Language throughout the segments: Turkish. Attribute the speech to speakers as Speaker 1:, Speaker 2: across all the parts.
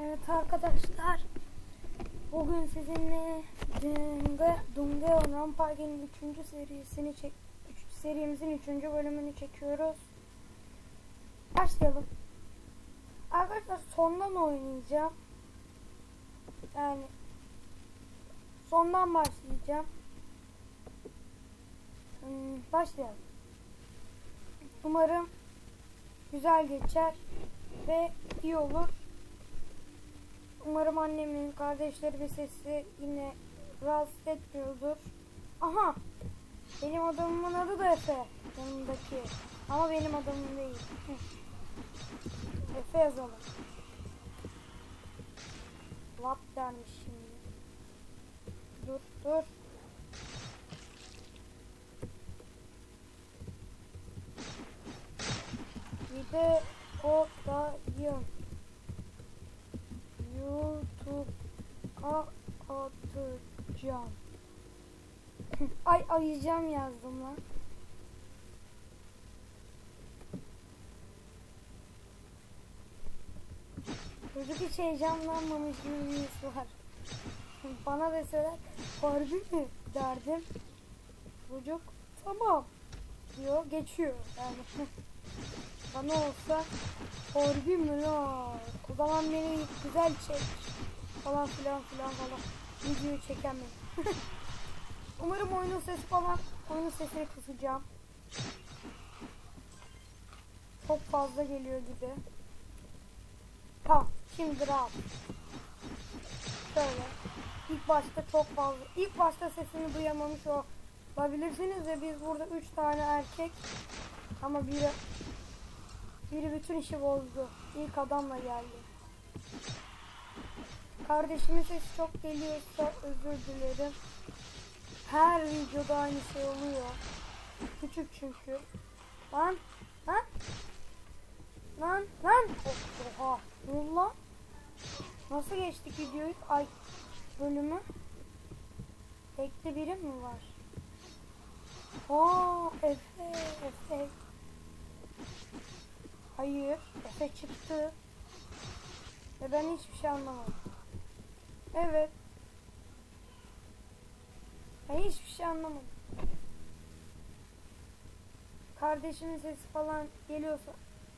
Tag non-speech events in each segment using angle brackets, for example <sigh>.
Speaker 1: Evet arkadaşlar. Bugün sizinle Dunga Dunga Rampark'ın 3. serisini çek üç- serimizin 3. bölümünü çekiyoruz. Başlayalım. Arkadaşlar sondan oynayacağım. Yani sondan başlayacağım. Hmm, başlayalım. Umarım güzel geçer ve iyi olur. Umarım annemin, kardeşlerimin sesi yine rahatsız etmiyordur. Aha! Benim adamımın adı da Efe. Yanımdaki. Ama benim adamım değil. <laughs> Efe yazalım. Lap dermiş şimdi. Dur dur. Bir de o dayım. YouTube'a atacağım. Ay ayıcam yazdım lan. Çocuk hiç heyecanlanmamış gibi var. Bana deseler harbi mi derdim. Çocuk tamam diyor geçiyor yani. <laughs> Bana olsa harbi mi la? O zaman beni güzel çek falan filan filan falan. Videoyu çeken benim. <laughs> Umarım oyunun sesi falan, oyunun sesini kısacağım. Çok fazla geliyor gibi. Tamam, şimdi rahat. Şöyle. İlk başta çok fazla. İlk başta sesini duyamamış olabilirsiniz ve biz burada üç tane erkek ama biri biri bütün işi bozdu. İlk adamla geldi. Kardeşimin sesi çok geliyorsa özür dilerim. Her videoda aynı şey oluyor. Küçük çünkü. Lan lan lan lan Oh, oha lan. Nasıl geçtik videoyu? Ay bölümü. Ekli biri mi var? Aa Efe Efe. Hayır Efe çıktı. Ve ben hiçbir şey anlamadım. Evet. Ben hiçbir şey anlamadım. Kardeşimin sesi falan geliyorsa.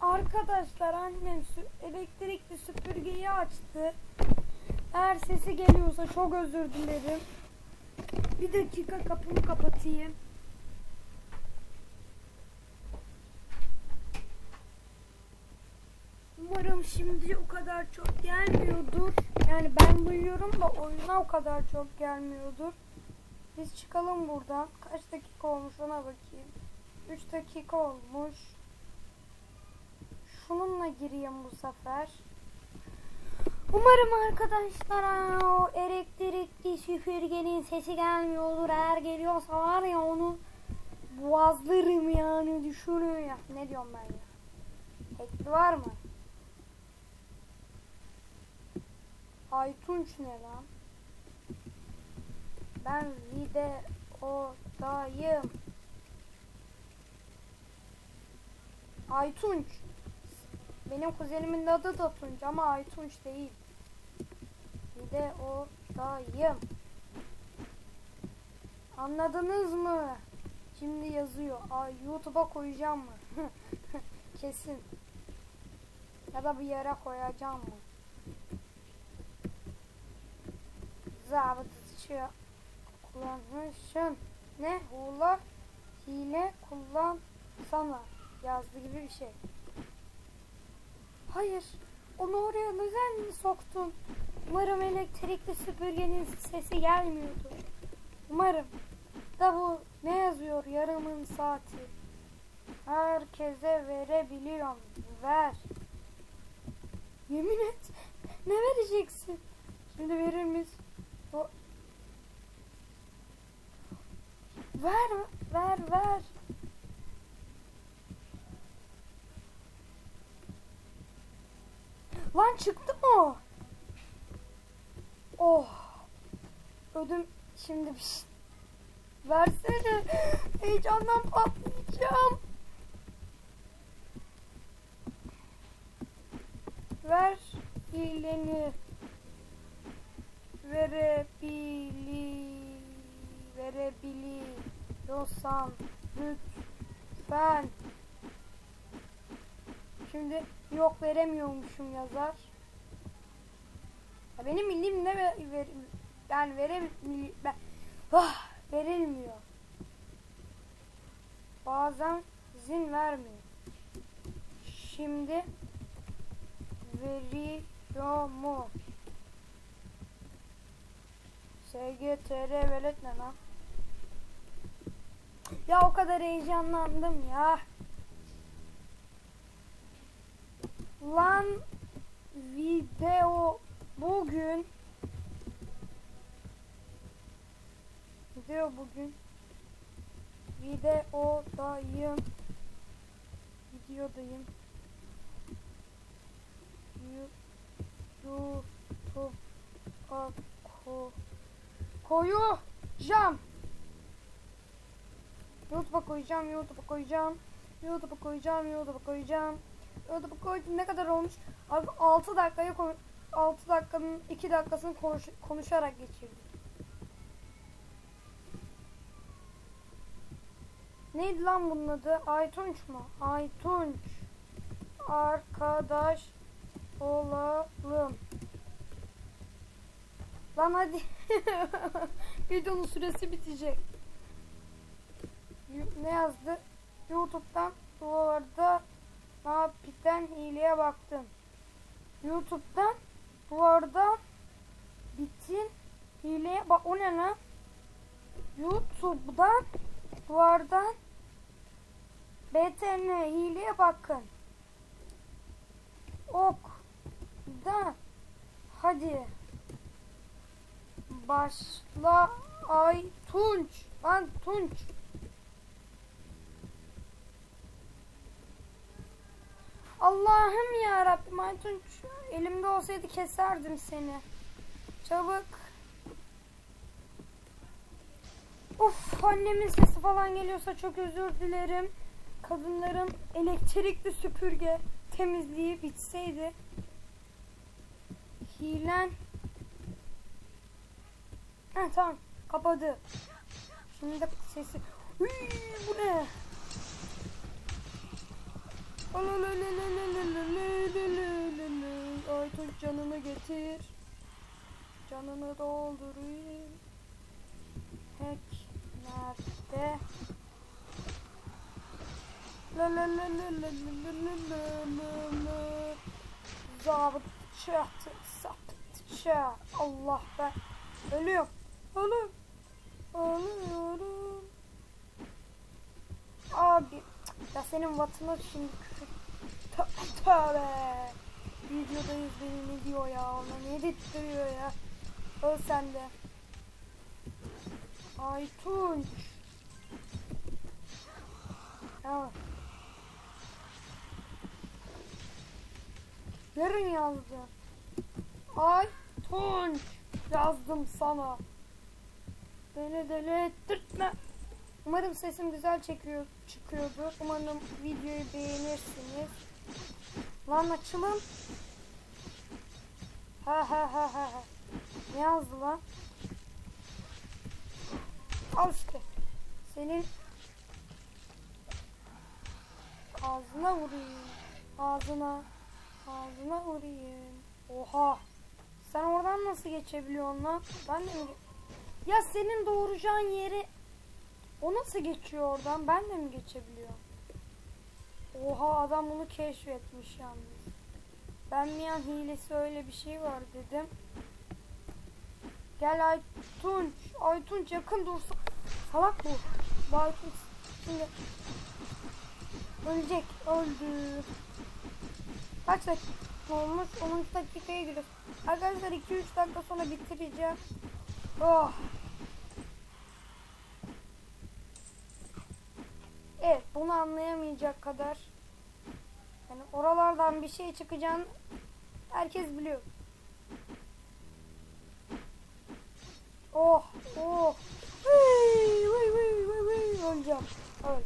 Speaker 1: Arkadaşlar annem elektrikli süpürgeyi açtı. Eğer sesi geliyorsa çok özür dilerim. Bir dakika kapımı kapatayım. Umarım şimdi o kadar çok gelmiyordur. Yani ben duyuyorum da oyuna o kadar çok gelmiyordur. Biz çıkalım buradan. Kaç dakika olmuş ona bakayım. 3 dakika olmuş. Şununla gireyim bu sefer. Umarım arkadaşlar o elektrikli süpürgenin sesi gelmiyordur. Eğer geliyorsa var ya onu boğazlarım yani düşünün ya. Ne diyorum ben ya. Ekli var mı? Aytunç ne lan? Ben videodayım. Aytunç. Benim kuzenimin adı da Tunç ama Aytunç değil. Videodayım. Anladınız mı? Şimdi yazıyor. Ay YouTube'a koyacağım mı? <laughs> Kesin. Ya da bir yere koyacağım mı? Zabıtçı kullanmışsın. Ne? Hula hile kullan sana yazdı gibi bir şey. Hayır. Onu oraya neden mi soktun? Umarım elektrikli süpürgenin sesi gelmiyordu. Umarım. Da bu ne yazıyor? Yarımın saati. Herkese verebiliyorum. Ver. Yemin et. Ne vereceksin? Şimdi verir misin? O... Ver, ver, ver. Lan çıktı mı? Oh. Ödüm şimdi bir şey. Versene. Heyecandan patlayacağım. Ver. hileni verebili verebiliyorsan lütfen şimdi yok veremiyormuşum yazar. Ya benim bildiğim ne ver, ver ben verem ben ah, verilmiyor. Bazen izin vermiyor. Şimdi veriyor mu? SGTR velet ne lan? Ya o kadar heyecanlandım ya. Lan video bugün video bugün videodayım videodayım YouTube'a ko koyacağım YouTube'a koyacağım YouTube'a koyacağım YouTube'a koyacağım YouTube'a koyacağım YouTube'a koydum ne kadar olmuş abi 6 dakikayı koy 6 dakikanın 2 dakikasını konuş, konuşarak geçirdim Neydi lan bunun adı? Aytunç mu? Aytunç. Arkadaş olalım. Lan hadi. <laughs> Videonun süresi bitecek. Ne yazdı? YouTube'dan duvarda Napitten hileye baktım. YouTube'dan duvarda bitin hileye bak o ne lan? YouTube'dan duvardan BTN hileye bakın. Ok da hadi başla ay Tunç lan Tunç Allah'ım ya Rabbim ay Tunç elimde olsaydı keserdim seni çabuk Of annemin sesi falan geliyorsa çok özür dilerim. Kadınların elektrikli süpürge temizliği bitseydi. Hilen. Ha tamam kapadı. Şimdi sesi. Hıy, bu ne? Getir. Canını doldurayım. Hack nerede? La la la la la la la la la la Zabıt çahtı saptı Allah ben ölüyorum ölüm ölüyorum Abi ya senin vatına şimdi küfür Tövbe tövbe Videodayız beni ne diyor ya ona ne dedirtiyor ya Öl sen de Aytunç. Ya. Yarın yazdı. Aytunç. Yazdım sana. Beni deli ettirtme. Umarım sesim güzel çekiyor, çıkıyordu. Umarım videoyu beğenirsiniz. Lan açılın. Ha ha ha ha. Ne yazdı lan? Al işte. Senin ağzına vurayım. Ağzına. Ağzına vurayım. Oha. Sen oradan nasıl geçebiliyorsun lan? Ben de mi? Ya senin doğuracağın yeri o nasıl geçiyor oradan? Ben de mi geçebiliyorum? Oha adam bunu keşfetmiş yalnız. Ben an hilesi öyle bir şey var dedim. Gel Aytunç. Aytunç yakın dursun. Salak bu. Bu Aytunç şimdi ölecek. Öldü. Kaç dakika olmuş? 13 dakikaya giriyoruz. Arkadaşlar 2-3 dakika sonra bitireceğim. Oh. Evet bunu anlayamayacak kadar yani oralardan bir şey çıkacağını herkes biliyor. Oh, oh. Hıy, hıy, hıy, hıy, hıy. Öleceğim. Öl.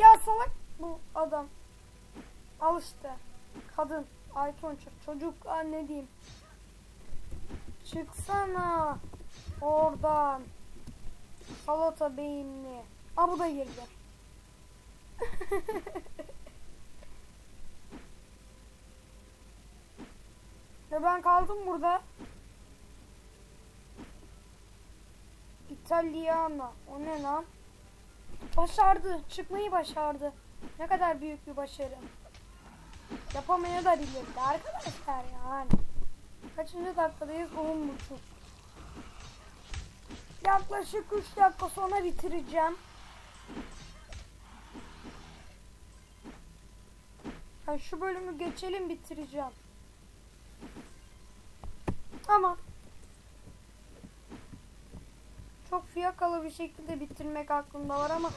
Speaker 1: ya salak bu adam. Al işte. Kadın. Aytunç çocuk aa, ne diyeyim. Çıksana oradan. Salata beyinli. Aa bu da girdi. <laughs> Ve ben kaldım burada. İtalyana. O ne lan? Başardı. Çıkmayı başardı. Ne kadar büyük bir başarı. Yapamaya da bilirdi arkadaşlar yani. Kaçıncı dakikadayız? 10 buçuk. Yaklaşık 3 dakika sonra bitireceğim. Yani şu bölümü geçelim bitireceğim. Ama çok fiyakalı bir şekilde bitirmek aklımda var ama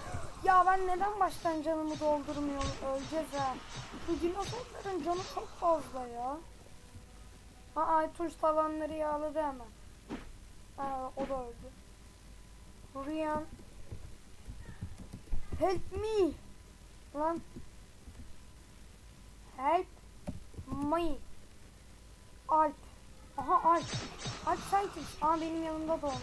Speaker 1: ya ben neden baştan canımı doldurmuyorum öleceğiz ha. Bu dinozorların canı çok fazla ya. Ha Aytunç tavanları yağladı hemen. Ha, o da öldü. Rüyan. Help me. Lan. Help me. Alp. Aha Alp. Alp sen kimsin? Aa benim yanımda doğmuş.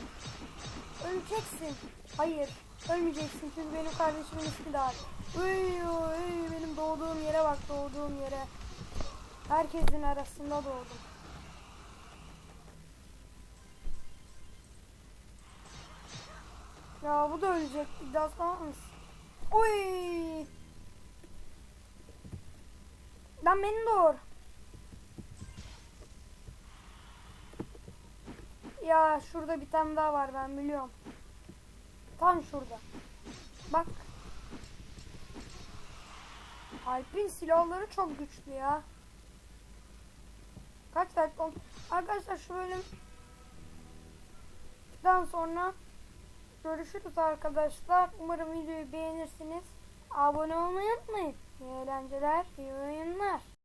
Speaker 1: Öleceksin. Hayır. Ölmeyeceksin çünkü benim kardeşimin ismi de Alp. Uy, uy, benim doğduğum yere bak doğduğum yere. Herkesin arasında doğdum. Ya bu da ölecek. Mısın? Uy. Lan beni doğur. Ya şurada bir tane daha var ben biliyorum. Tam şurada. Bak. Alp'in silahları çok güçlü ya. Kaç dakika oldu? Arkadaşlar şu bölümden sonra görüşürüz arkadaşlar. Umarım videoyu beğenirsiniz. Abone olmayı unutmayın. İyi eğlenceler, iyi oyunlar.